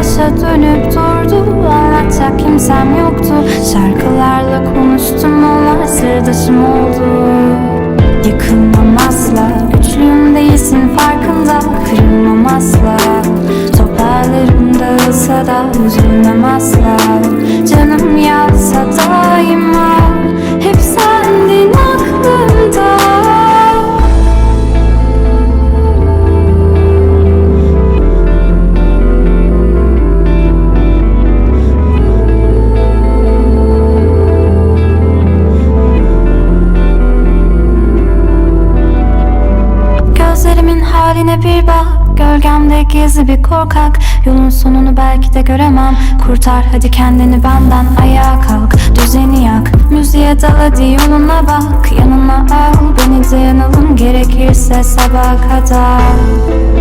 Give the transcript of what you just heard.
başa dönüp durdu. Anlatacak kimsem yoktu. Şarkılarla konuştum onlar sırdaşım oldu. Yıkılmam asla Güçlüyüm değilsin farkında. Kırılmam asla Toparlarım dağılsa da Üzülmem asla haline bir bak Gölgemde gizli bir korkak. Yolun sonunu belki de göremem. Kurtar hadi kendini benden Ayağa kalk. Düzeni yak Müziğe dal hadi yoluna bak. Yanına al beni de yanalım Gerekirse sabaha kadar